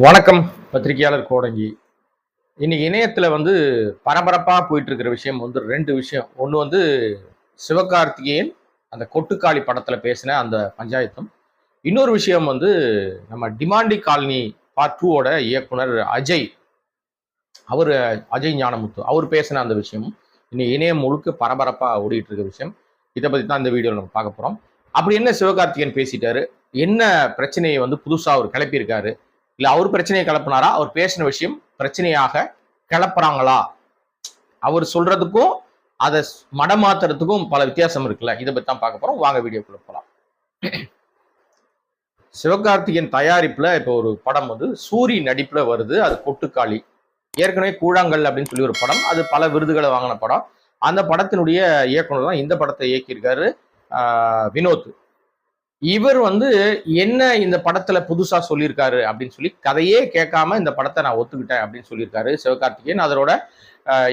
வணக்கம். பத்திரிகையாளர் கோடங்கி. இன்னைக்கு இணையத்தில் வந்து பரபரப்பாக போயிட்டு இருக்கிற விஷயம் வந்து ரெண்டு விஷயம். ஒன்று வந்து சிவகார்த்திகேயன் அந்த கொட்டுக்காளி படத்தில் பேசின அந்த பஞ்சாயத்தும். இன்னொரு விஷயம் வந்து நம்ம டிமாண்டி காலனி பார்ட் டூவோட இயக்குனர் அஜய். அவர் அஜய் ஞானமுத்து அவர் பேசின அந்த விஷயமும் இன்னைக்கு இணையம் முழுக்க பரபரப்பாக ஓடிட்டு இருக்க விஷயம். இதை பற்றி தான் இந்த வீடியோவில் நம்ம பார்க்க போகிறோம் அப்படி என்ன சிவகார்த்திகேயன் பேசிட்டாரு? என்ன பிரச்சனையை வந்து புதுசாக அவர் கிளப்பியிருக்காரு? இல்லை அவர் பிரச்சனையை கிளப்புனாரா? அவர் பேசின விஷயம் பிரச்சனையாக கிளப்புறாங்களா? அவர் சொல்றதுக்கும் அதை மடமாத்துறதுக்கும் பல வித்தியாசம் இருக்குல்ல. இதை பற்றி தான் பார்க்க போகிறோம் வாங்க வீடியோக்குள்ள போகலாம் சிவகார்த்திகேயன் தயாரிப்பில் இப்போ ஒரு படம் வந்து சூரி நடிப்பில் வருது. அது கொட்டுக்காளி. ஏற்கனவே கூழாங்கல் அப்படின்னு சொல்லி ஒரு படம். அது பல விருதுகளை வாங்கின படம். அந்த படத்தினுடைய இயக்குனர் தான் இந்த படத்தை இயக்கியிருக்காரு வினோத். இவர் வந்து என்ன இந்த படத்துல புதுசா சொல்லியிருக்காரு அப்படின்னு சொல்லி கதையே கேட்காம இந்த படத்தை நான் ஒத்துக்கிட்டேன் அப்படின்னு சொல்லியிருக்காரு சிவகார்த்திகேயன். அதோட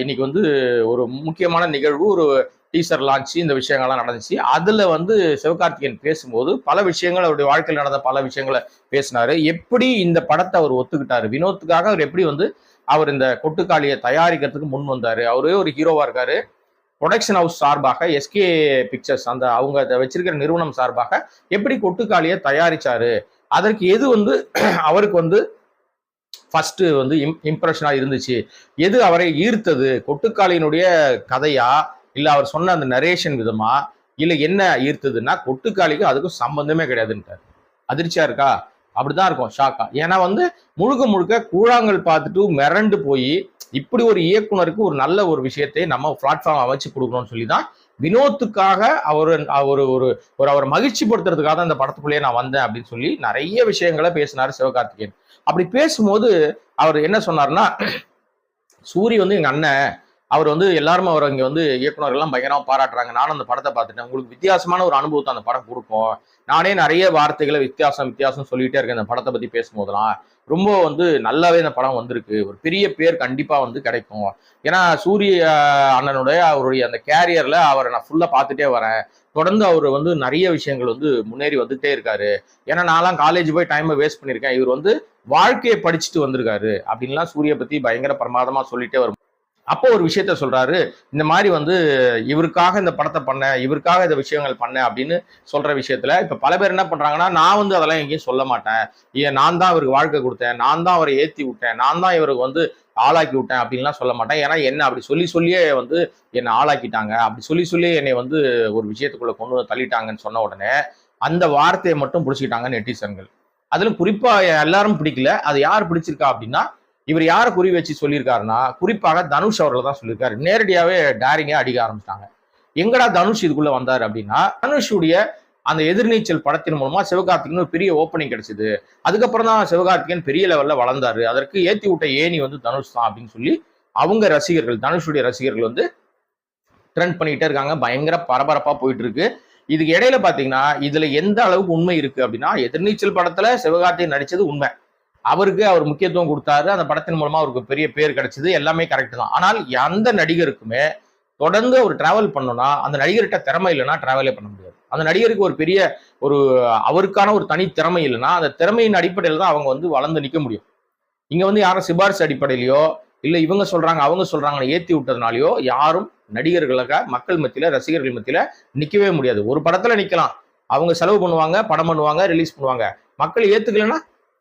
இன்னைக்கு வந்து ஒரு முக்கியமான நிகழ்வு ஒரு டீசர் லான்ச்சு இந்த விஷயங்கள்லாம் நடந்துச்சு. அதுல வந்து சிவகார்த்திகேயன் பேசும்போது பல விஷயங்கள் அவருடைய வாழ்க்கையில் நடந்த பல விஷயங்களை பேசினாரு. எப்படி இந்த படத்தை அவர் ஒத்துக்கிட்டாரு? வினோத்துக்காக அவர் எப்படி வந்து அவர் இந்த கொட்டுக்காளியை தயாரிக்கிறதுக்கு முன் வந்தாரு? அவரே ஒரு ஹீரோவா இருக்காரு. ப்ரொடக்ஷன் ஹவுஸ் சார்பாக எஸ்கே பிக்சர்ஸ் அந்த அவங்க வச்சிருக்கிற நிறுவனம் சார்பாக எப்படி கொட்டுக்காளியை தயாரிச்சாரு? அதற்கு எது வந்து அவருக்கு வந்து ஃபஸ்ட்டு வந்து இம் இம்ப்ரெஷனாக இருந்துச்சு? எது அவரை ஈர்த்தது? கொட்டுக்காளியினுடைய கதையா? இல்லை அவர் சொன்ன அந்த நரேஷன் விதமா? இல்லை என்ன ஈர்த்ததுன்னா கொட்டுக்காளிக்கு அதுக்கும் சம்பந்தமே கிடையாதுன்ட்டார். அதிர்ச்சியா இருக்கா? அப்படிதான் இருக்கும் ஷாக்கா ஏன்னா வந்து முழுக்க முழுக்க கூழாங்கல் பார்த்துட்டு மிரண்டு போய் இப்படி ஒரு இயக்குனருக்கு ஒரு நல்ல ஒரு விஷயத்தை நம்ம பிளாட்ஃபார்ம் அமைச்சு கொடுக்கணும்னு சொல்லி தான் வினோத்துக்காக அவர் அவர் ஒரு ஒரு அவரை மகிழ்ச்சி படுத்துறதுக்காக தான் இந்த படத்துக்குள்ளேயே நான் வந்தேன் அப்படின்னு சொல்லி நிறைய விஷயங்களை பேசினார் சிவகார்த்திகேயன். அப்படி பேசும்போது அவர் என்ன சொன்னார்னா சூரி வந்து எங்க அண்ணன் அவர் வந்து எல்லாரும் அவர் இங்கே வந்து இயக்குனர்கள்லாம் பயங்கரமாக பாராட்டுறாங்க. நானும் அந்த படத்தை பார்த்துட்டேன். உங்களுக்கு வித்தியாசமான ஒரு அனுபவத்தை அந்த படம் கொடுக்கும். நானே நிறைய வார்த்தைகளை வித்தியாசம் வித்தியாசம் சொல்லிகிட்டே இருக்கேன். அந்த படத்தை பற்றி பேசும்போதெல்லாம். ரொம்ப வந்து நல்லாவே இந்த படம் வந்திருக்கு. ஒரு பெரிய பேர் கண்டிப்பாக வந்து கிடைக்கும். ஏன்னா சூரிய அண்ணனுடைய அவருடைய அந்த கேரியரில் அவரை நான் ஃபுல்லாக பார்த்துட்டே வரேன். தொடர்ந்து அவர் வந்து நிறைய விஷயங்கள் வந்து முன்னேறி வந்துட்டே இருக்காரு. ஏன்னா நான்லாம் காலேஜ் போய் டைமை வேஸ்ட் பண்ணியிருக்கேன். இவர் வந்து வாழ்க்கையை படிச்சுட்டு வந்திருக்காரு. அப்படின்லாம் சூரிய பற்றி பயங்கர பிரமாதமாக சொல்லிட்டே வரும் அப்போ ஒரு விஷயத்த சொல்றாரு இந்த மாதிரி வந்து இவருக்காக இந்த படத்தை பண்ணேன் இவருக்காக இந்த விஷயங்கள் பண்ணேன் அப்படின்னு சொல்ற விஷயத்துல இப்ப பல பேர் என்ன பண்றாங்கன்னா நான் வந்து அதெல்லாம் எங்கேயும் சொல்ல மாட்டேன். ஏன் நான் தான் அவருக்கு வாழ்க்கை கொடுத்தேன் நான் தான் அவரை ஏத்தி விட்டேன் நான் தான் இவருக்கு வந்து ஆளாக்கி விட்டேன் அப்படின்லாம் சொல்ல மாட்டேன். ஏன்னா என்ன அப்படி சொல்லி சொல்லியே வந்து என்னை ஆளாக்கிட்டாங்க. அப்படி சொல்லி சொல்லி என்னை வந்து ஒரு விஷயத்துக்குள்ள கொண்டு வந்து தள்ளிட்டாங்கன்னு சொன்ன உடனே அந்த வார்த்தையை மட்டும் பிடிச்சிக்கிட்டாங்க நெட்டிசன்கள். அதிலும் குறிப்பா எல்லாரும் பிடிக்கல. அது யார் பிடிச்சிருக்கா அப்படின்னா இவர் யாரை குறி வச்சு சொல்லியிருக்காருன்னா குறிப்பாக தனுஷ் அவர்கள் தான் சொல்லியிருக்காரு. நேரடியாகவே டேரிங்கே அடிக்க ஆரம்பிச்சிட்டாங்க. எங்கடா தனுஷ் இதுக்குள்ள வந்தார் அப்படின்னா தனுஷுடைய அந்த எதிர்நீச்சல் படத்தின் மூலமா சிவகார்த்திகன் ஒரு பெரிய ஓப்பனிங் கிடைச்சது. அதுக்கப்புறம் தான் சிவகார்த்திகன் பெரிய லெவல்ல வளர்ந்தாரு. அதற்கு ஏத்தி விட்ட ஏணி வந்து தனுஷ் தான் அப்படின்னு சொல்லி அவங்க ரசிகர்கள் தனுஷுடைய ரசிகர்கள் வந்து ட்ரெண்ட் பண்ணிக்கிட்டே இருக்காங்க. பயங்கர பரபரப்பா போயிட்டு இருக்கு இதுக்கு இடையில பாத்தீங்கன்னா இதுல எந்த அளவுக்கு உண்மை இருக்கு அப்படின்னா எதிர்நீச்சல் படத்துல சிவகார்த்திகன் நடிச்சது உண்மை. அவருக்கு அவர் முக்கியத்துவம் கொடுத்தாரு. அந்த படத்தின் மூலமா அவருக்கு பெரிய பேர் கிடைச்சது. எல்லாமே கரெக்ட் தான். ஆனால் எந்த நடிகருக்குமே தொடர்ந்து அவர் டிராவல் பண்ணோம்னா அந்த நடிகர்கிட்ட திறமை இல்லைன்னா டிராவலே பண்ண முடியாது. அந்த நடிகருக்கு ஒரு பெரிய ஒரு அவருக்கான ஒரு தனி திறமை இல்லைன்னா அந்த திறமையின் அடிப்படையில் தான் அவங்க வந்து வளர்ந்து நிற்க முடியும். இங்க வந்து யாரும் சிபாரிசு அடிப்படையிலையோ இல்லை இவங்க சொல்றாங்க அவங்க சொல்றாங்கன்னு ஏற்றி விட்டதுனாலையோ யாரும் நடிகர்களாக மக்கள் மத்தியில ரசிகர்கள் மத்தியில நிற்கவே முடியாது. ஒரு படத்துல நிற்கலாம் அவங்க செலவு பண்ணுவாங்க படம் பண்ணுவாங்க ரிலீஸ் பண்ணுவாங்க. மக்கள் ஏற்றுக்கலைன்னா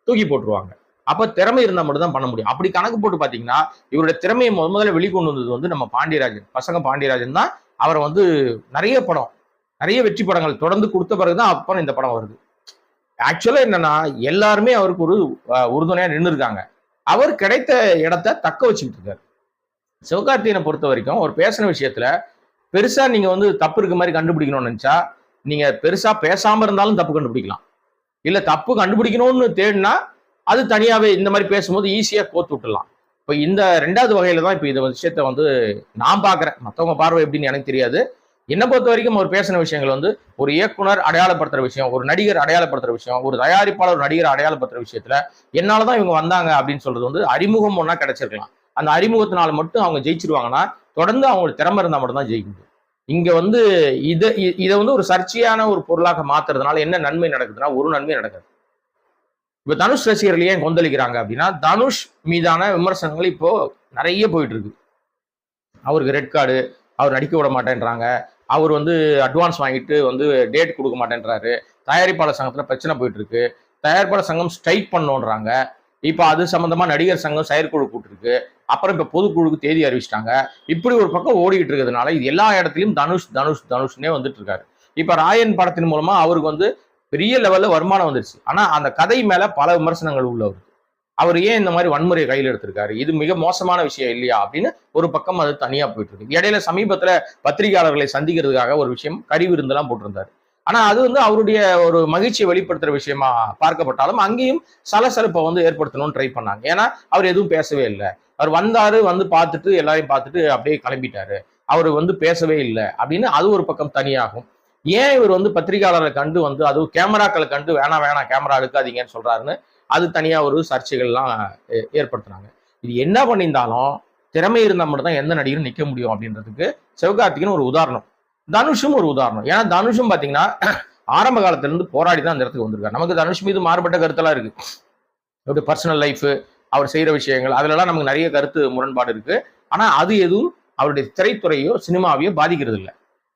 தூக்கி போட்டுருவாங்க. அப்ப திறமை இருந்தா மட்டும் தான் பண்ண முடியும். அப்படி கணக்கு போட்டு பாத்தீங்கன்னா இவருடைய திறமையை முத முதல்ல வெளிக்கொண்டு வந்தது வந்து நம்ம பாண்டியராஜன். பசங்க பாண்டியராஜன் தான். அவரை வந்து நிறைய படம் நிறைய வெற்றி படங்கள் தொடர்ந்து கொடுத்த பிறகுதான் அப்புறம் இந்த படம் வருது. ஆக்சுவலா என்னன்னா எல்லாருமே அவருக்கு ஒரு உறுதுணையா நின்று இருக்காங்க அவர் கிடைத்த இடத்த தக்க வச்சுக்கிட்டு இருக்காரு சிவகார்த்தியனை பொறுத்த வரைக்கும் ஒரு பேசின விஷயத்துல பெருசா நீங்க வந்து தப்பு இருக்க மாதிரி கண்டுபிடிக்கணும்னு நினைச்சா நீங்க பெருசா பேசாம இருந்தாலும் தப்பு கண்டுபிடிக்கலாம். இல்லை தப்பு கண்டுபிடிக்கணும்னு தேடினா அது தனியாவே இந்த மாதிரி பேசும்போது ஈஸியா கோத்து விட்டுலாம் இப்போ இந்த ரெண்டாவது வகையில தான் இப்போ இந்த விஷயத்த வந்து நான் பார்க்குறேன் மற்றவங்க பார்வை எப்படின்னு எனக்கு தெரியாது. என்னை பொறுத்த வரைக்கும் அவர் பேசின விஷயங்கள் வந்து ஒரு இயக்குனர் அடையாளப்படுத்துற விஷயம் ஒரு நடிகர் அடையாளப்படுத்துற விஷயம் ஒரு தயாரிப்பாளர் ஒரு நடிகர் அடையாளப்படுத்துற விஷயத்துல என்னாலதான் இவங்க வந்தாங்க அப்படின்னு சொல்றது வந்து அறிமுகம் ஒன்றா கிடைச்சிருக்கலாம். அந்த அறிமுகத்தினால மட்டும் அவங்க ஜெயிச்சிருவாங்கன்னா தொடர்ந்து அவங்களுக்கு திறமை இருந்தால் மட்டும் தான் ஜெயிக்க முடியும். இங்க வந்து இதை இதை வந்து ஒரு சர்ச்சையான ஒரு பொருளாக மாத்துறதுனால என்ன நன்மை நடக்குதுன்னா ஒரு நன்மை நடக்குது. இப்ப தனுஷ் ரசிகர்கள் ஏன் கொந்தளிக்கிறாங்க அப்படின்னா தனுஷ் மீதான விமர்சனங்கள் இப்போ நிறைய போயிட்டு இருக்கு அவருக்கு ரெட் கார்டு அவர் நடிக்க விட மாட்டேன்றாங்க. அவர் வந்து அட்வான்ஸ் வாங்கிட்டு வந்து டேட் கொடுக்க மாட்டேன்றாரு. தயாரிப்பாளர் சங்கத்துல பிரச்சனை போயிட்டு இருக்கு தயாரிப்பாளர் சங்கம் ஸ்ட்ரைக் பண்ணோன்றாங்க. இப்போ அது சம்மந்தமாக நடிகர் சங்கம் செயற்குழு கூட்டிருக்கு அப்புறம் இப்போ பொதுக்குழுக்கு தேதி அறிவிச்சிட்டாங்க. இப்படி ஒரு பக்கம் ஓடிக்கிட்டு இருக்கிறதுனால இது எல்லா இடத்துலையும் தனுஷ் தனுஷ் தனுஷ்னே வந்துட்டு இருக்காரு. இப்போ ராயன் படத்தின் மூலமா அவருக்கு வந்து பெரிய லெவலில் வருமானம் வந்துருச்சு. ஆனால் அந்த கதை மேலே பல விமர்சனங்கள் உள்ளவர் அவர். ஏன் இந்த மாதிரி வன்முறையை கையில் எடுத்திருக்காரு? இது மிக மோசமான விஷயம் இல்லையா? அப்படின்னு ஒரு பக்கம் அது தனியாக போயிட்டு இருக்கு. இடையில சமீபத்தில் பத்திரிகையாளர்களை சந்திக்கிறதுக்காக ஒரு விஷயம் கறி விருந்தெல்லாம் போட்டிருந்தாரு. ஆனா அது வந்து அவருடைய ஒரு மகிழ்ச்சியை வெளிப்படுத்துற விஷயமா பார்க்கப்பட்டாலும் அங்கேயும் சலசலப்பை வந்து ஏற்படுத்தணும்னு ட்ரை பண்ணாங்க. ஏன்னா அவர் எதுவும் பேசவே இல்லை. அவர் வந்தாரு வந்து பார்த்துட்டு எல்லாரையும் பார்த்துட்டு அப்படியே கிளம்பிட்டாரு. அவர் வந்து பேசவே இல்லை அப்படின்னு அது ஒரு பக்கம் தனியாகும். ஏன் இவர் வந்து பத்திரிகையாளரை கண்டு வந்து அதுவும் கேமராக்களை கண்டு வேணாம் வேணாம் கேமரா எடுக்காதீங்கன்னு சொல்றாருன்னு அது தனியா ஒரு சர்ச்சைகள்லாம் ஏ- ஏற்படுத்துனாங்க இது என்ன பண்ணியிருந்தாலும் திறமை இருந்தால் மட்டும்தான் எந்த நடிகரும் நிற்க முடியும் அப்படின்றதுக்கு சிவகார்த்திகேயன் ஒரு உதாரணம். தனுஷும் ஒரு உதாரணம். ஏன்னா தனுஷும் பார்த்தீங்கன்னா ஆரம்ப காலத்துலேருந்து போராடி தான் அந்த இடத்துக்கு வந்திருக்காரு. நமக்கு தனுஷ் மீது மாறுபட்ட கருத்தெல்லாம் இருக்கு. அவருடைய பர்சனல் லைஃப் அவர் செய்கிற விஷயங்கள் அதுலலாம் நமக்கு நிறைய கருத்து முரண்பாடு இருக்கு. ஆனால் அது எதுவும் அவருடைய திரைத்துறையோ சினிமாவையோ பாதிக்கிறது இல்லை.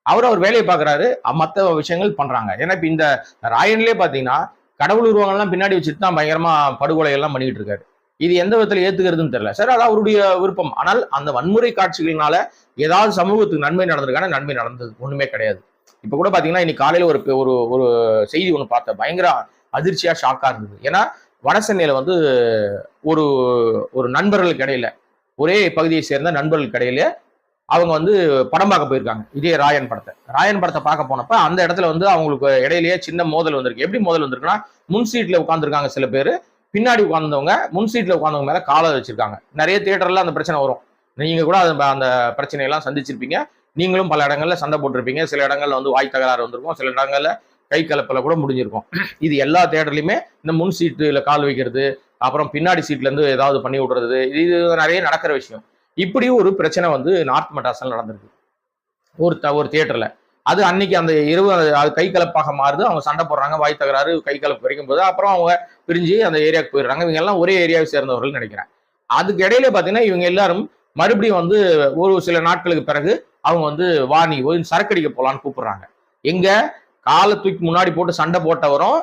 அவர் அவர் வேலையை பார்க்குறாரு மற்ற விஷயங்கள் பண்ணுறாங்க ஏன்னா இப்போ இந்த ராயன்லேயே பார்த்தீங்கன்னா கடவுள் உருவங்கள்லாம் பின்னாடி வச்சுட்டு தான் பயங்கரமாக படுகொலை எல்லாம் பண்ணிட்டு இருக்காரு. இது எந்த விதத்துல ஏத்துக்கிறதுன்னு தெரியல. சார் அது அவருடைய விருப்பம். ஆனால் அந்த வன்முறை காட்சிகளினால ஏதாவது சமூகத்துக்கு நன்மை நடந்திருக்கான? நன்மை நடந்தது. ஒண்ணுமே கிடையாது. இப்ப கூட பாத்தீங்கன்னா இன்னைக்கு காலையில ஒரு ஒரு ஒரு செய்தி ஒன்று பார்த்தேன். பயங்கர அதிர்ச்சியா ஷாக்கா இருந்தது. ஏன்னா வடசென்னையில வந்து ஒரு ஒரு நண்பர்களுக்கு இடையில ஒரே பகுதியை சேர்ந்த நண்பர்களுக்கு இடையில அவங்க வந்து படம் பார்க்க போயிருக்காங்க. இதே ராயன் படத்தை. ராயன் படத்தை பார்க்க போனப்ப அந்த இடத்துல வந்து அவங்களுக்கு இடையிலேயே சின்ன மோதல் வந்திருக்கு. எப்படி மோதல் வந்திருக்குன்னா முன் சீட்ல உட்காந்துருக்காங்க சில பேர். பின்னாடி உட்காந்தவங்க முன் சீட்டில் உட்காந்தவங்க மேலே காலை வச்சிருக்காங்க. நிறைய தியேட்டரில் அந்த பிரச்சனை வரும். நீங்கள் கூட அது- அந்த பிரச்சனையெல்லாம் சந்திச்சிருப்பீங்க. நீங்களும் பல இடங்களில் சண்டை போட்டிருப்பீங்க. சில இடங்களில் வந்து வாய் தகராறு வந்திருக்கும். சில இடங்களில் கை கலப்பில் கூட முடிஞ்சிருக்கும். இது எல்லா தேட்டர்லையுமே இந்த முன் சீட்டில் கால் வைக்கிறது அப்புறம் பின்னாடி சீட்லேருந்து ஏதாவது பண்ணி விடுறது இது நிறைய நடக்கிற விஷயம். இப்படி ஒரு பிரச்சனை வந்து நார்த் மெட்ராஸ்ல நடந்திருக்கு. ஒரு த- ஒரு தியேட்டரில் அது அன்னைக்கு அந்த இரவு அது- கை கலப்பாக மாறுது. அவங்க சண்டை போடுறாங்க வாய் தகராறு கை கலப்பு வரைக்கும் போது அப்புறம் அவங்க பிரிஞ்சு அந்த ஏரியாவுக்கு போயிடுறாங்க. இவங்க எல்லாம் ஒரே ஏரியாவை சேர்ந்தவர்கள் நினைக்கிறேன். அதுக்கு இடையில பாத்தீங்கன்னா இவங்க எல்லாரும் மறுபடியும் வந்து ஒரு சில நாட்களுக்கு பிறகு அவங்க வந்து வா நீ போய் சரக்கடிக்க போகலான்னு கூப்பிடுறாங்க. எங்க? காலை தூக்கி முன்னாடி போட்டு சண்டை போட்டவரும்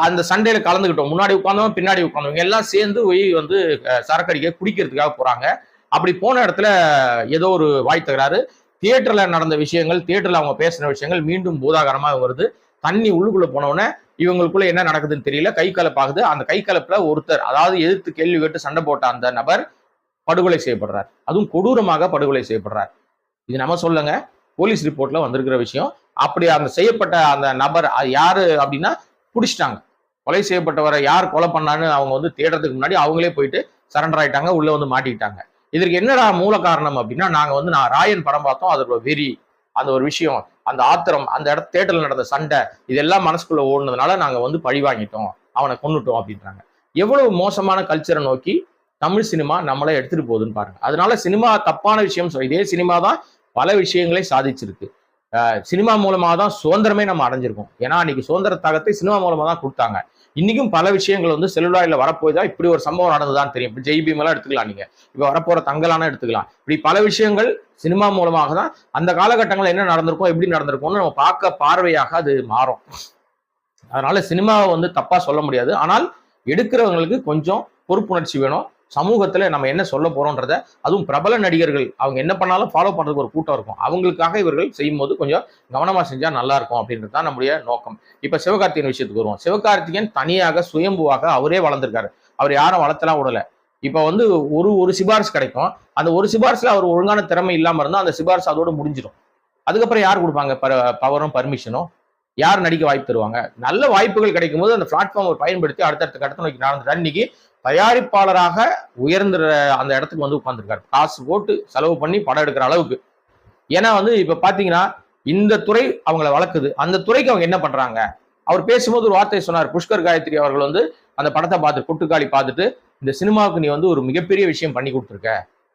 அந்த சண்டையில கலந்துக்கிட்டோம் முன்னாடி உட்காந்தவங்க பின்னாடி உட்காந்தவங்க எல்லாம் சேர்ந்து போய் வந்து சரக்கடிக்க குடிக்கிறதுக்காக போறாங்க. அப்படி போன இடத்துல ஏதோ ஒரு வாய் தகராறு தியேட்டர்ல நடந்த விஷயங்கள் தியேட்டர்ல அவங்க பேசின விஷயங்கள் மீண்டும் பூதாகரமாக வருது. தண்ணி உள்ளுக்குள்ள போனவுடனே இவங்களுக்குள்ள என்ன நடக்குதுன்னு தெரியல. கை கலப்பாகுது. அந்த கை கலப்புல ஒருத்தர் அதாவது எதிர்த்து கேள்வி கேட்டு சண்டை போட்ட அந்த நபர் படுகொலை செய்யப்படுறார். அதுவும் கொடூரமாக படுகொலை செய்யப்படுறார். இது நம்ம சொல்லுங்க. போலீஸ் ரிப்போர்ட்ல வந்திருக்கிற விஷயம். அப்படி அந்த செய்யப்பட்ட அந்த நபர் அது யாரு அப்படின்னா பிடிச்சிட்டாங்க. கொலை செய்யப்பட்டவரை யார் கொலை பண்ணான்னு அவங்க வந்து தேடுறதுக்கு முன்னாடி அவங்களே போயிட்டு சரண்டர் ஆயிட்டாங்க. உள்ள வந்து மாட்டிக்கிட்டாங்க. இதற்கு என்னடா மூல காரணம் அப்படின்னா நாங்க வந்து நான் ராயன் படம் பார்த்தோம் அதோட வெறி அந்த ஒரு விஷயம் அந்த ஆத்திரம் அந்த இடத்து தேட்டர்ல நடந்த சண்டை இதெல்லாம் மனசுக்குள்ள ஓடுனதுனால நாங்க வந்து பழி வாங்கிட்டோம் அவனை கொன்னுட்டோம் அப்படின்றாங்க. எவ்வளவு மோசமான கல்ச்சரை நோக்கி தமிழ் சினிமா நம்மளை எடுத்துட்டு போகுதுன்னு பாருங்க. அதனால சினிமா தப்பான விஷயம் சொல்ல இதே சினிமா தான் பல விஷயங்களை சாதிச்சிருக்கு. சினிமா மூலமா தான் சுதந்திரமே நம்ம அடைஞ்சிருக்கோம். ஏன்னா அன்னைக்கு சுதந்திர தாகத்தை சினிமா மூலமா தான் கொடுத்தாங்க. இன்னைக்கும் பல விஷயங்கள் வந்து செல்லுலாயில் வரப்போய் இப்படி ஒரு சம்பவம் நடந்ததுதான் தெரியும். இப்போ ஜெய்பீம் எல்லாம் எடுத்துக்கலாம் நீங்க. இப்ப வரப்போற தங்கலான எடுத்துக்கலாம். இப்படி பல விஷயங்கள் சினிமா மூலமாக தான் அந்த காலகட்டங்களில் என்ன நடந்திருக்கும் எப்படி நடந்திருக்கும்னு நம்ம பார்க்க பார்வையாக அது மாறும். அதனால சினிமாவை வந்து தப்பா சொல்ல முடியாது. ஆனால் எடுக்கிறவங்களுக்கு கொஞ்சம் பொறுப்புணர்ச்சி வேணும். சமூகத்தில் நம்ம என்ன சொல்ல போகிறோன்றத அதுவும் பிரபல நடிகர்கள் அவங்க என்ன பண்ணாலும் ஃபாலோ பண்ணுறதுக்கு ஒரு கூட்டம் இருக்கும். அவங்களுக்காக இவர்கள் செய்யும்போது கொஞ்சம் கவனமாக செஞ்சால் நல்லா இருக்கும் அப்படின்றது தான் நம்முடைய நோக்கம். இப்போ சிவகார்த்திகேயன் விஷயத்துக்கு வருவோம். சிவகார்த்திகன் தனியாக சுயம்புவாக அவரே வளர்ந்துருக்காரு. அவர் யாரும் வளர்த்தலாம் விடலை. இப்போ வந்து ஒரு ஒரு சிபாரிசு கிடைக்கும். அந்த ஒரு சிபாரிசில் அவர் ஒழுங்கான திறமை இல்லாமல் இருந்தால் அந்த சிபாரிசு அதோட முடிஞ்சிடும். அதுக்கப்புறம் யார் கொடுப்பாங்க? பவரும் பர்மிஷனும். யார் நடிக்க வாய்ப்பு தருவாங்க? நல்ல வாய்ப்புகள் கிடைக்கும் போது அந்த பிளாட்ஃபார்ம் பயன்படுத்தி அடுத்தடுத்த கடத்த நோக்கி நடந்துட்டு இன்னைக்கு தயாரிப்பாளராக உயர்ந்த அந்த இடத்துக்கு வந்து உட்காந்துருக்காரு காசு போட்டு செலவு பண்ணி படம் எடுக்கிற அளவுக்கு. ஏன்னா வந்து இப்ப பாத்தீங்கன்னா இந்த துறை அவங்கள வளர்க்குது. அந்த துறைக்கு அவங்க என்ன பண்றாங்க? அவர் பேசும்போது ஒரு வார்த்தை சொன்னார். புஷ்கர் காயத்ரி அவர்கள் வந்து அந்த படத்தை பார்த்து கொட்டுக்காளி பார்த்துட்டு இந்த சினிமாவுக்கு நீ வந்து ஒரு மிகப்பெரிய விஷயம் பண்ணி கொடுத்துருக்க.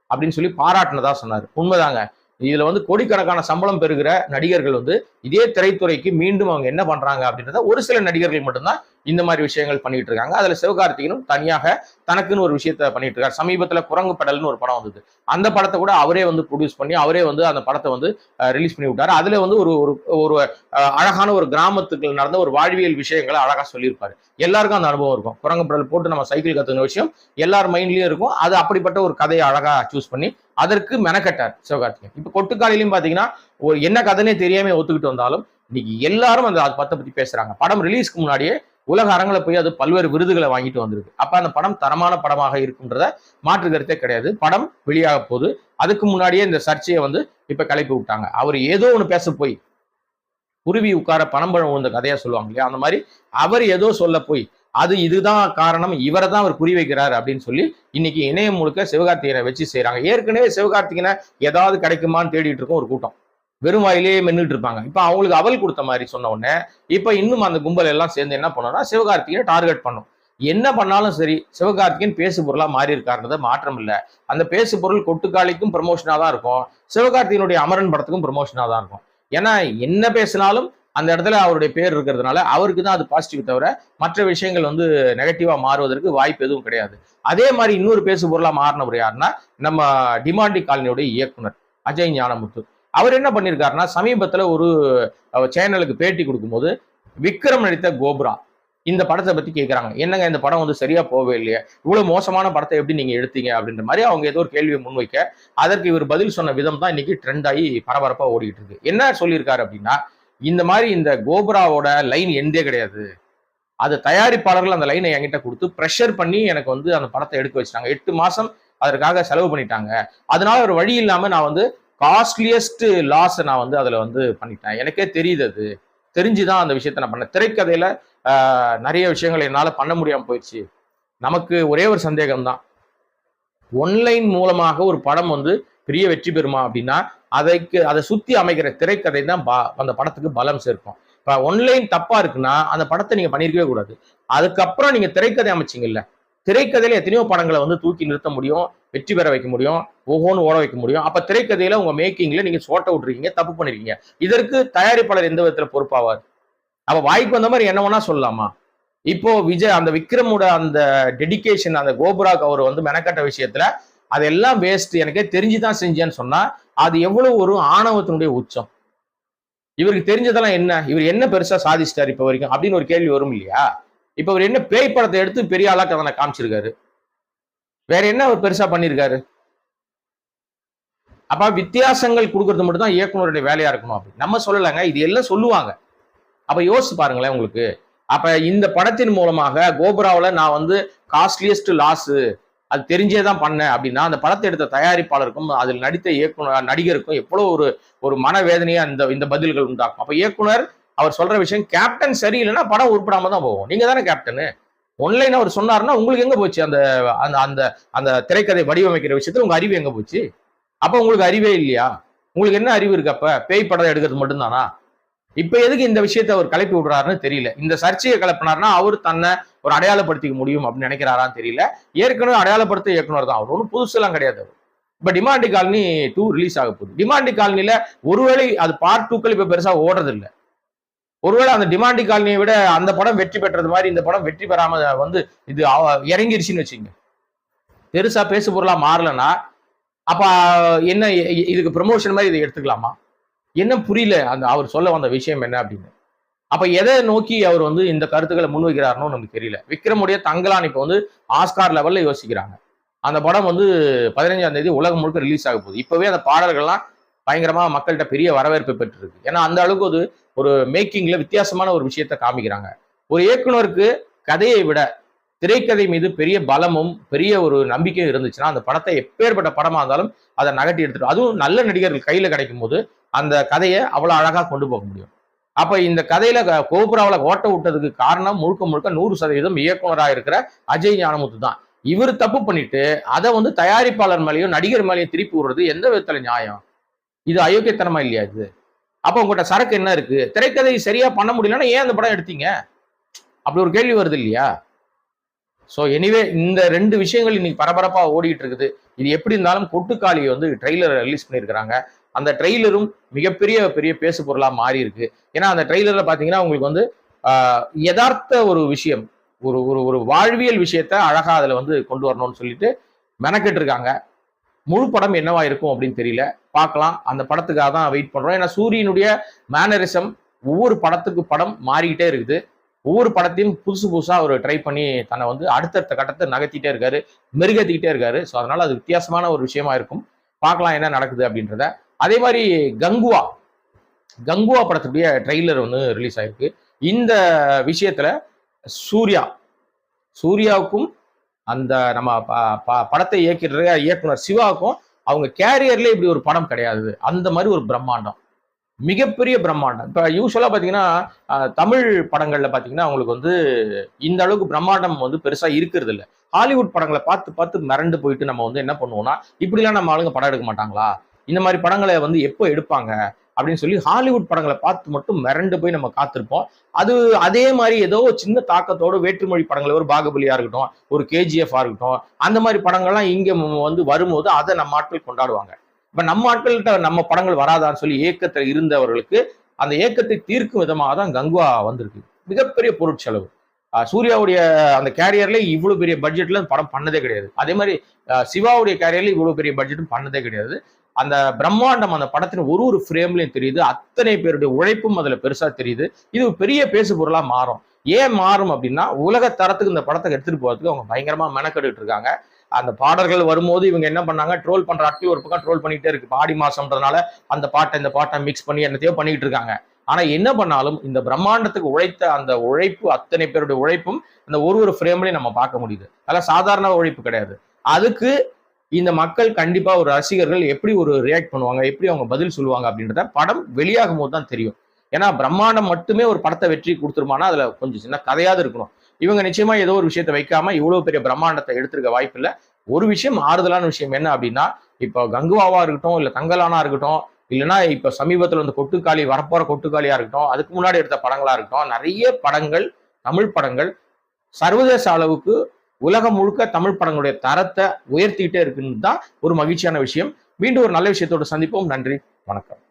அப்படின்னு சொல்லி பாராட்டினதா சொன்னார். உண்மைதாங்க. இதுல வந்து கோடிக்கணக்கான சம்பளம் பெறுகிற நடிகர்கள் வந்து இதே திரைத்துறைக்கு மீண்டும் அவங்க என்ன பண்றாங்க அப்படின்றத ஒரு சில நடிகர்கள் மட்டும்தான் இந்த மாதிரி விஷயங்கள் பண்ணிட்டு இருக்காங்க. அதுல சிவகார்த்திகனும் தனியாக தனக்குன்னு ஒரு விஷயத்த பண்ணிட்டு இருக்காரு. சமீபத்துல குரங்கு படல்னு ஒரு படம் வந்தது. அந்த படத்தை கூட அவரே வந்து ப்ரொடியூஸ் பண்ணி அவரே வந்து அந்த படத்தை வந்து ரிலீஸ் பண்ணி விட்டாரு. அதுல வந்து ஒரு ஒரு ஒரு அழகான ஒரு கிராமத்துக்கு நடந்த ஒரு வாழ்வியல் விஷயங்களை அழகா சொல்லியிருப்பாரு. எல்லாருக்கும் அந்த அனுபவம் இருக்கும். குரங்கு படல் போட்டு நம்ம சைக்கிள் கத்துன விஷயம் எல்லார் மைண்ட்லயும் இருக்கும். அது அப்படிப்பட்ட ஒரு கதையை அழகா சூஸ் பண்ணி அதற்கு மெனக்கட்டார் சிவகார்த்திகேயன். இப்ப கொட்டுக்காலையிலும் பாத்தீங்கன்னா ஒரு என்ன கதைனே தெரியாம ஒத்துக்கிட்டு வந்தாலும் இன்னைக்கு எல்லாரும் அந்த பத்தை பத்தி பேசுறாங்க. படம் ரிலீஸ்க்கு முன்னாடியே உலக அரங்கில போய் அது பல்வேறு விருதுகளை வாங்கிட்டு வந்திருக்கு. அப்ப அந்த படம் தரமான படமாக இருக்குன்றத மாற்று கருத்தே கிடையாது. படம் வெளியாக போகுது. அதுக்கு முன்னாடியே இந்த சர்ச்சையை வந்து இப்ப கிளப்பி விட்டாங்க. அவர் ஏதோ ஒண்ணு பேச போய் குருவி உட்கார பணம் பழம் உந்த கதையா சொல்லுவாங்க இல்லையா? அந்த மாதிரி அவர் ஏதோ சொல்ல போய் அது இதுதான் காரணம் இவரை தான் அவர் குறி வைக்கிறார் அப்படின்னு சொல்லி இன்னைக்கு இணையம் முழுக்க சிவகார்த்திகனை வச்சு செய்கிறாங்க ஏற்கனவே சிவகார்த்திகனை ஏதாவது கிடைக்குமான்னு தேடிட்டு இருக்கும் ஒரு கூட்டம். வெறும் வாயிலேயே மென்னுட்டு இருப்பாங்க. இப்ப அவங்களுக்கு அவல் கொடுத்த மாதிரி சொன்ன உடனே இப்ப இன்னும் அந்த கும்பல் எல்லாம் சேர்ந்து என்ன பண்ணோம்னா சிவகார்த்திகனை டார்கெட் பண்ணும் என்ன பண்ணாலும் சரி சிவகார்த்திகேயன் பேசு பொருளா மாறி இருக்காருன்றத மாற்றம் இல்லை. அந்த பேசு பொருள் கொட்டுக்காளிக்கும் ப்ரமோஷனா தான் இருக்கும். சிவகார்த்திகனுடைய அமரன் படத்துக்கும் ப்ரமோஷனாக தான் இருக்கும். ஏன்னா என்ன பேசினாலும் அந்த இடத்துல அவருடைய பேர் இருக்கிறதுனால அவருக்கு தான் அது பாசிட்டிவ் தவிர மற்ற விஷயங்கள் வந்து நெகட்டிவா மாறுவதற்கு வாய்ப்பு எதுவும் கிடையாது. அதே மாதிரி இன்னொரு பேசு பொருளாக மாறினவர் யாருன்னா நம்ம டிமாண்டி காலனியுடைய இயக்குனர் அஜய் ஞானமுத்து. அவர் என்ன பண்ணியிருக்காருன்னா சமீபத்தில் ஒரு சேனலுக்கு பேட்டி கொடுக்கும்போது விக்ரம் நடித்த கோப்ரா இந்த படத்தை பத்தி கேட்குறாங்க என்னங்க இந்த படம் வந்து சரியா போகவே இல்லையே? இவ்வளவு மோசமான படத்தை எப்படி நீங்க எடுத்தீங்க? அப்படின்ற மாதிரி அவங்க ஏதோ ஒரு கேள்வியை முன்வைக்க அதற்கு இவர் பதில் சொன்ன விதம் தான் இன்னைக்கு ட்ரெண்ட் ஆகி பரபரப்பா ஓடிட்டு இருக்கு. என்ன சொல்லியிருக்காரு அப்படின்னா இந்த மாதிரி இந்த கோபுராவோட லைன் எந்தே கிடையாது. அது தயாரிப்பாளர்கள் அந்த லைனை என்கிட்ட கொடுத்து ப்ரெஷர் பண்ணி எனக்கு வந்து அந்த படத்தை எடுக்க வச்சிட்டாங்க. எட்டு மாசம் அதற்காக செலவு பண்ணிட்டாங்க. அதனால ஒரு வழி இல்லாம நான் வந்து காஸ்ட்லியஸ்ட் லாஸை நான் வந்து அதுல வந்து பண்ணிட்டேன். எனக்கே தெரியுது அது. தெரிஞ்சுதான் அந்த விஷயத்த நான் பண்ணேன். திரைக்கதையில நிறைய விஷயங்கள் என்னால பண்ண முடியாம போயிடுச்சு. நமக்கு ஒரே ஒரு சந்தேகம் தான் ஒன்லைன் மூலமாக ஒரு படம் வந்து பெரிய வெற்றி பெறுமா அப்படின்னா அதைக்கு அதை சுத்தி அமைக்கிற திரைக்கதை தான் பா- அந்த படத்துக்கு பலம் சேர்க்கும். இப்ப ஒன்லைன் தப்பா இருக்குன்னா அந்த படத்தை நீங்க பண்ணியிருக்கவே கூடாது. அதுக்கப்புறம் நீங்க திரைக்கதை அமைச்சிங்கல்ல திரைக்கதையில எத்தனையோ படங்களை வந்து தூக்கி நிறுத்த முடியும் வெற்றி பெற வைக்க முடியும் ஒவ்வொன்று ஓட வைக்க முடியும். அப்ப திரைக்கதையில உங்க மேக்கிங்ல நீங்க சோட்ட விட்டுருக்கீங்க தப்பு பண்ணிருக்கீங்க. இதற்கு தயாரிப்பாளர் எந்த விதத்துல பொறுப்பாவார்? அப்ப வாய்ப்பு வந்த மாதிரி என்ன வேணா சொல்லலாமா? இப்போ விஜய் அந்த விக்ரமோட அந்த டெடிகேஷன் அந்த கோபுராக் அவர் வந்து மெனக்கட்ட விஷயத்துல அதெல்லாம் வேஸ்ட் எனக்கே தெரிஞ்சுதான் செஞ்சேன்னு சொன்னா அது எவ்வளவு ஒரு ஆணவத்தினுடைய உச்சம்? இவருக்கு தெரிஞ்சதெல்லாம் என்ன? இவர் என்ன பெருசா சாதிச்சிட்டார் இப்ப வரைக்கும்? அப்படின்னு ஒரு கேள்வி வரும் இல்லையா? இப்ப அவர் என்ன பேய் படத்தை எடுத்து பெரிய ஆளா கதனை காமிச்சிருக்காரு. வேற என்ன அவர் பெருசா பண்ணியிருக்காரு அப்ப வித்தியாசங்கள் கொடுக்கறது மட்டும் தான் இயக்குனருடைய வேலையா இருக்கணும் அப்படி நம்ம சொல்லலைங்க இது எல்லாம் சொல்லுவாங்க. அப்ப யோசிச்சு பாருங்களேன் உங்களுக்கு. அப்ப இந்த படத்தின் மூலமாக கோபுராவில் நான் வந்து காஸ்ட்லியஸ்ட் லாஸு அது தெரிஞ்சே தான் பண்ணேன் அப்படின்னா அந்த படத்தை எடுத்த தயாரிப்பாளருக்கும் அதில் நடித்த இயக்குனர் நடிகருக்கும் எவ்வளோ ஒரு ஒரு மனவேதனையாக இந்த இந்த பதில்கள் உண்டாக்கும் அப்போ இயக்குனர் அவர் சொல்ற விஷயம் கேப்டன் சரியில்லைன்னா படம் உருப்படாம தான் போகும். நீங்க தானே கேப்டனு. ஒன்லைன் அவர் சொன்னாருன்னா உங்களுக்கு எங்க போச்சு? அந்த அந்த அந்த அந்த திரைக்கதை வடிவமைக்கிற விஷயத்துல உங்க அறிவு எங்க போச்சு? அப்ப உங்களுக்கு அறிவே இல்லையா? உங்களுக்கு என்ன அறிவு இருக்கு அப்ப? பேய் படம் எடுக்கிறது மட்டும்தானா? இப்ப எதுக்கு இந்த விஷயத்தை அவர் கலப்பி விடுறாருன்னு தெரியல. இந்த சர்ச்சையை கலப்பினார்னா அவர் தன்னை ஒரு அடையாளப்படுத்திக்க முடியும் அப்படின்னு நினைக்கிறாரான்னு தெரியல. ஏற்கனவே அடையாளப்படுத்த இயக்குனர் தான் அவர். ஒன்றும் புதுசுலாம் கிடையாது அவர். இப்ப டிமாண்டி காலனி டூ ரிலீஸ் ஆக போகுது. டிமாண்டி காலனில ஒருவேளை அது பார்ட் டூக்கள் இப்ப பெருசா ஓடுறது இல்ல ஒருவேளை அந்த டிமாண்டி காலனியை விட அந்த படம் வெற்றி பெற்றது மாதிரி இந்த படம் வெற்றி பெறாம வந்து இது இறங்கிருச்சுன்னு வச்சுங்க. பெருசா பேசு பொருளா மாறலன்னா அப்ப என்ன இதுக்கு ப்ரமோஷன் மாதிரி இதை எடுத்துக்கலாமா? என்ன புரியல? அந்த அவர் சொல்ல வந்த விஷயம் என்ன அப்படின்னு. அப்ப எதை நோக்கி அவர் வந்து இந்த கருத்துக்களை முன்வைக்கிறாருன்னு நமக்கு தெரியல. விக்ரமுடைய தங்கலான் இப்போ வந்து ஆஸ்கார் லெவல்ல யோசிக்கிறாங்க. அந்த படம் வந்து பதினஞ்சாம் தேதி உலகம் முழுக்க ரிலீஸ் ஆக போகுது. இப்பவே அந்த பாடல்கள்லாம் பயங்கரமா மக்கள்கிட்ட பெரிய வரவேற்பு பெற்றிருக்கு. ஏன்னா அந்த அளவுக்கு ஒரு ஒரு மேக்கிங்ல வித்தியாசமான ஒரு விஷயத்த காமிக்கிறாங்க. ஒரு இயக்குனருக்கு கதையை விட திரைக்கதை மீது பெரிய பலமும் பெரிய ஒரு நம்பிக்கையும் இருந்துச்சுன்னா அந்த படத்தை எப்பேற்பட்ட படமா இருந்தாலும் அதை நகட்டி எடுத்துட்டு அதுவும் நல்ல நடிகர்கள் கையில கிடைக்கும் போது அந்த கதையை அவ்வளவு அழகா கொண்டு போக முடியும். அப்ப இந்த கதையில கோபுராவில் ஓட்ட விட்டதுக்கு காரணம் முழுக்க முழுக்க நூறு சதவீதம் இயக்குனராக இருக்கிற அஜய் ஞானமுத்து தான். இவர் தப்பு பண்ணிட்டு அதை வந்து தயாரிப்பாளர் மேலேயும் நடிகர் மேலேயும் திருப்பி விடுறது எந்த விதத்துல நியாயம்? இது அயோக்கியத்தனமா இல்லையா இது? அப்ப உங்கள்கிட்ட சரக்கு என்ன இருக்கு? திரைக்கதை சரியா பண்ண முடியலன்னா ஏன் அந்த படம் எடுத்தீங்க? அப்படி ஒரு கேள்வி வருது இல்லையா? ஸோ எனிவே இந்த ரெண்டு விஷயங்கள் இன்னைக்கு பரபரப்பாக ஓடிட்டு இருக்குது இது எப்படி இருந்தாலும் கொட்டுக்காளியை வந்து ட்ரெய்லர் ரிலீஸ் பண்ணியிருக்கிறாங்க. அந்த ட்ரெய்லரும் மிகப்பெரிய பெரிய பேசு பொருளாக மாறி இருக்கு ஏன்னா அந்த ட்ரெய்லரில் பார்த்தீங்கன்னா உங்களுக்கு வந்து யதார்த்த ஒரு விஷயம் ஒரு ஒரு ஒரு வாழ்வியல் விஷயத்த அழகாக அதில் வந்து கொண்டு வரணும்னு சொல்லிட்டு மெனக்கெட்டு இருக்காங்க முழு படம் என்னவா இருக்கும் அப்படின்னு தெரியல. பார்க்கலாம். அந்த படத்துக்காக தான் வெயிட் பண்ணுறோம் ஏன்னா சூரியனுடைய மேனரிசம் ஒவ்வொரு படத்துக்கு படம் மாறிக்கிட்டே இருக்குது. ஒவ்வொரு படத்தையும் புதுசு புதுசாக அவர் ட்ரை பண்ணி தன்னை வந்து அடுத்தடுத்த கட்டத்தை நகர்த்திட்டே இருக்காரு மெருகத்திக்கிட்டே இருக்காரு. ஸோ அதனால அது வித்தியாசமான ஒரு விஷயமா இருக்கும். பார்க்கலாம் என்ன நடக்குது அப்படின்றத. அதே மாதிரி கங்குவா. கங்குவா படத்துடைய ட்ரெய்லர் வந்து ரிலீஸ் ஆயிருக்கு. இந்த விஷயத்துல சூர்யா. சூர்யாவுக்கும் அந்த நம்ம ப- ப- படத்தை இயக்கிற இயக்குனர் சிவாவுக்கும் அவங்க கேரியர்ல இப்படி ஒரு படம் கிடையாது. அந்த மாதிரி ஒரு பிரம்மாண்டம். மிகப்பெரிய பிரம்மாண்டம். இப்போ யூஸ்வலாக பார்த்தீங்கன்னா தமிழ் படங்களில் பார்த்தீங்கன்னா அவங்களுக்கு வந்து இந்த அளவுக்கு பிரம்மாண்டம் வந்து பெருசாக இருக்கிறது இல்லை. ஹாலிவுட் படங்களை பார்த்து பார்த்து மிரண்டு போயிட்டு நம்ம வந்து என்ன பண்ணுவோம்னா இப்படிலாம் நம்ம ஆளுங்க படம் எடுக்க மாட்டாங்களா? இந்த மாதிரி படங்களை வந்து எப்போ எடுப்பாங்க? அப்படின்னு சொல்லி ஹாலிவுட் படங்களை பார்த்து மட்டும் மிரண்டு போய் நம்ம காத்திருப்போம். அது அதே மாதிரி ஏதோ சின்ன தாக்கத்தோட வேற்றுமொழி படங்களை ஒரு பாகுபலியா இருக்கட்டும் ஒரு கேஜிஎஃப் இருக்கட்டும் அந்த மாதிரி படங்கள்லாம் இங்கே வந்து வரும்போது அதை நம்ம ஆட்கள் கொண்டாடுவாங்க. இப்ப நம்ம ஆட்கள்கிட்ட நம்ம படங்கள் வராதான்னு சொல்லி ஏக்கத்தில் இருந்தவர்களுக்கு அந்த ஏக்கத்தை தீர்க்கும் விதமாக தான் கங்குவா வந்திருக்கு. மிகப்பெரிய பொருட்செலவு சூர்யாவுடைய அந்த கேரியர்ல இவ்வளவு பெரிய பட்ஜெட்ல படம் பண்ணதே கிடையாது. அதே மாதிரி சிவாவுடைய கேரியர்ல இவ்வளவு பெரிய பட்ஜெட்டும் பண்ணதே கிடையாது. அந்த பிரம்மாண்டம் அந்த படத்தின் ஒரு ஒரு ஃப்ரேம்லயும் தெரியுது. அத்தனை பேருடைய உழைப்பும் அதுல பெருசா தெரியுது. இது பெரிய பேசு பொருளா மாறும். ஏன் மாறும் அப்படின்னா உலக தரத்துக்கு இந்த படத்தை எடுத்துட்டு போறதுக்கு அவங்க பயங்கரமா மெனக்கெட்டு இருக்காங்க. அந்த பாடல்கள் வரும்போது இவங்க என்ன பண்ணாங்க? ட்ரோல் பண்ற ஆட்கள் ஒரு பக்கம் ட்ரோல் பண்ணிட்டே இருக்கு. ஆடி மாசம்ன்றதுனால அந்த பாட்டை இந்த பாட்டை மிக்ஸ் பண்ணி என்னத்தையோ பண்ணிட்டு இருக்காங்க. ஆனா என்ன பண்ணாலும் இந்த பிரம்மாண்டத்துக்கு உழைத்த அந்த உழைப்பு அத்தனை பேருடைய உழைப்பும் அந்த ஒரு ஒரு ஃப்ரேம்லையும் நம்ம பார்க்க முடியுது. அதெல்லாம் சாதாரண உழைப்பு கிடையாது. அதுக்கு இந்த மக்கள் கண்டிப்பா ஒரு ரசிகர்கள் எப்படி ஒரு ரியாக்ட் பண்ணுவாங்க? எப்படி அவங்க பதில் சொல்லுவாங்க? அப்படின்றத படம் வெளியாகும் போது தான் தெரியும். ஏன்னா பிரம்மாண்டம் மட்டுமே ஒரு படத்தை வெற்றி கொடுத்துருமானா அதுல கொஞ்சம் சின்ன கதையாவது இருக்கணும். இவங்க நிச்சயமா ஏதோ ஒரு விஷயத்தை வைக்காம இவ்வளவு பெரிய பிரம்மாண்டத்தை எடுத்திருக்க வாய்ப்பு இல்லை ஒரு விஷயம் ஆறுதலான விஷயம் என்ன அப்படின்னா இப்போ கங்குவாவா இருக்கட்டும் இல்ல தங்கலானா இருக்கட்டும் இல்லைன்னா இப்ப சமீபத்துல வந்து கொட்டுக்காளி வரப்போற கொட்டுக்காளியா இருக்கட்டும் அதுக்கு முன்னாடி எடுத்த படங்களா இருக்கட்டும் நிறைய படங்கள் தமிழ் படங்கள் சர்வதேச அளவுக்கு உலகம் முழுக்க தமிழ் படங்களுடைய தரத்தை உயர்த்திக்கிட்டே இருக்குன்னு தான் ஒரு மகிழ்ச்சியான விஷயம். மீண்டும் ஒரு நல்ல விஷயத்தோட சந்திப்போம். நன்றி வணக்கம்.